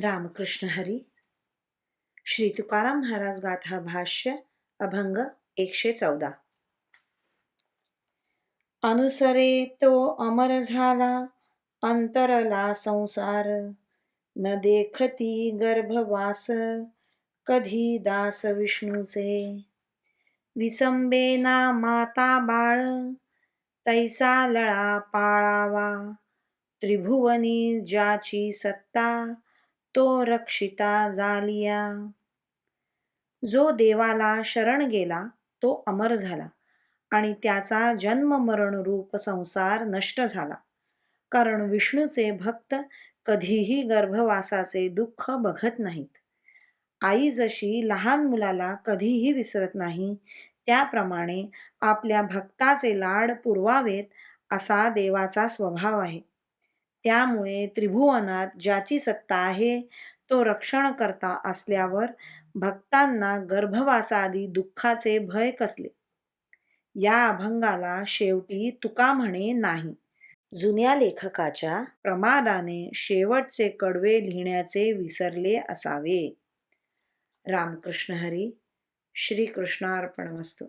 रामकृष्ण हरी। श्री तुकाराम महाराज गाथा भाष्य अभंग एकशे चौदा। अनुसरे तो अमर झाला अंतरला संसार। न देखती गर्भवास कधी दास विष्णूचे। विसंबेना माता बाळ तैसा लळा पाळावा। त्रिभुवनी ज्याची सत्ता तो रक्षिता जालिया. जो देवाला शरण गेला तो अमर झाला आणि त्याचा जन्म मरण रूप संसार नष्ट झाला. कारण विष्णूचे भक्त कधीही गर्भवासाचे दुःख बघत नाहीत. आई जशी लहान मुलाला कधीही विसरत नाही त्याप्रमाणे आपल्या भक्ताचे लाड पुरवावेत असा देवाचा स्वभाव आहे. त्यामुळे त्रिभुवनात ज्याची सत्ता आहे तो रक्षण करता असल्यावर भक्तांना गर्भवासादी दुःखाचे भय कसले? या अभंगाला शेवटी तुका म्हणे नाही. जुन्या लेखकाच्या प्रमादाने शेवटचे कडवे लिहिण्याचे विसरले असावे. रामकृष्ण हरी श्रीकृष्णार्पण वस्तू